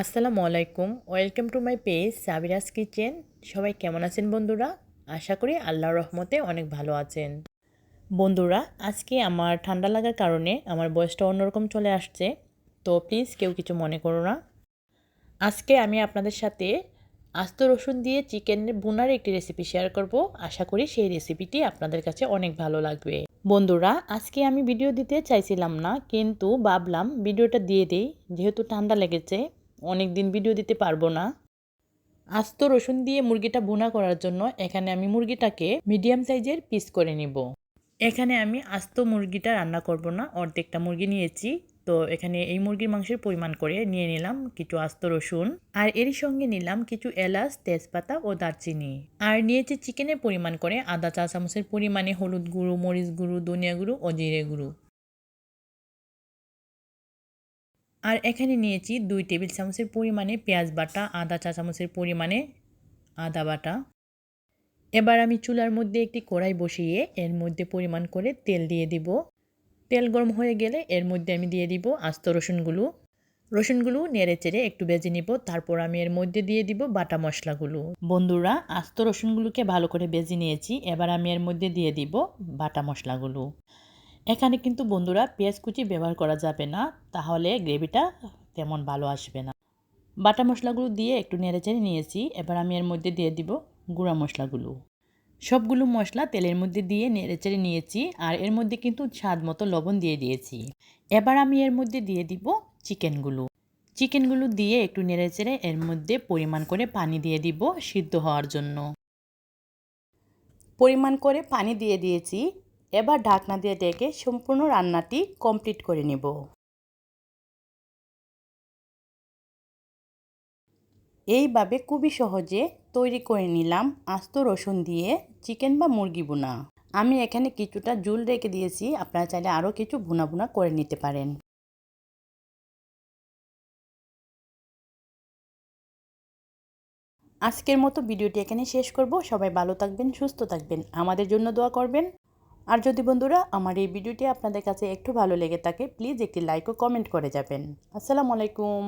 আসসালামু আলাইকুম। Welcome to my page Sabira's kitchen সবাই কেমন আছেন বন্ধুরা? আশা করি আল্লাহর রহমতে অনেক ভালো আছেন। বন্ধুরা, আজকে আমার ঠান্ডা লাগার কারণে আমার বয়সটা অন্যরকম চলে আসছে। তো প্লিজ কেউ কিছু মনে করো না। আজকে আমি আপনাদের সাথে আস্ত রসুন দিয়ে চিকেনের বুনার একটি রেসিপি শেয়ার করব। আশা করি সেই রেসিপিটি আপনাদের কাছে অনেক ভালো লাগবে। বন্ধুরা, আজকে আমি ভিডিও দিতে চাইছিলাম না, কিন্তু ভাবলাম ভিডিওটা দিয়ে দিই। যেহেতু ঠান্ডা লেগেছে অনেক দিন ভিডিও দিতে পারব না। আস্ত রসুন দিয়ে মুরগিটা বোনা করার জন্য এখানে আমি মুরগিটাকে মিডিয়াম সাইজের পিস করে নিব। এখানে আমি আস্ত মুরগিটা রান্না করব না, অর্ধেকটা মুরগি নিয়েছি। তো এখানে এই মুরগির মাংসের পরিমাণ করে নিয়ে নিলাম কিছু আস্ত রসুন। আর এরই সঙ্গে নিলাম কিছু এলাচ, তেজপাতা ও দারচিনি। আর নিয়েছি চিকেনের পরিমাণ করে আদা চা চামচের পরিমাণে হলুদ গুঁড়ো, মরিচ গুঁড়ো, ধনিয়া গুঁড়ো ও জিরে গুঁড়ো। আর এখানে নিয়েছি দুই টেবিল চামচের পরিমাণে পেঁয়াজ বাটা, আদা চা চামচের পরিমাণে আদা বাটা। এবার আমি চুলার মধ্যে একটি কড়াই বসিয়ে এর মধ্যে পরিমাণ করে তেল দিয়ে দিব। তেল গরম হয়ে গেলে এর মধ্যে আমি দিয়ে দিব আস্ত রসুনগুলো। রসুনগুলো নেড়ে চেড়ে একটু বেজে নিব, তারপর আমি এর মধ্যে দিয়ে দিব বাটা মশলাগুলো। বন্ধুরা, আস্ত রসুনগুলোকে ভালো করে বেজে নিয়েছি, এবার আমি এর মধ্যে দিয়ে দিব বাটা মশলাগুলো। এখানে কিন্তু বন্ধুরা পেঁয়াজ কুচি ব্যবহার করা যাবে না, তাহলে গ্রেভিটা তেমন ভালো আসবে না। বাটা মশলাগুলো দিয়ে একটু নেড়েচেড়ে নিয়েছি, এবার আমি এর মধ্যে দিয়ে দিব গুঁড়া মশলাগুলো। সবগুলো মশলা তেলের মধ্যে দিয়ে নেড়েচেড়ে নিয়েছি, আর এর মধ্যে কিন্তু স্বাদ মতো লবণ দিয়ে দিয়েছি। এবার আমি এর মধ্যে দিয়ে দিব চিকেনগুলো। চিকেনগুলো দিয়ে একটু নেড়েচেড়ে এর মধ্যে পরিমাণ করে পানি দিয়ে দিব সিদ্ধ হওয়ার জন্য। পরিমাণ করে পানি দিয়ে দিয়েছি এবার ঢাকনা দিয়ে ডেকে সম্পূর্ণ রান্নাটি কমপ্লিট করে নেব। এইভাবে খুবই সহজে তৈরি করে নিলাম আস্ত রসুন দিয়ে চিকেন বা মুরগি বোনা আমি এখানে কিছুটা জুল রেখে দিয়েছি, আপনারা চাইলে আরও কিছু ভুনা ভুনা করে নিতে পারেন। আজকের মতো ভিডিওটি এখানে শেষ করব। সবাই ভালো থাকবেন, সুস্থ থাকবেন, আমাদের জন্য দোয়া করবেন। আর যদি বন্ধুরা আমার এই ভিডিওটি আপনাদের কাছে একটু ভালো লেগে থাকে, প্লিজ একটি লাইক ও কমেন্ট করে যাবেন। আসসালামু আলাইকুম।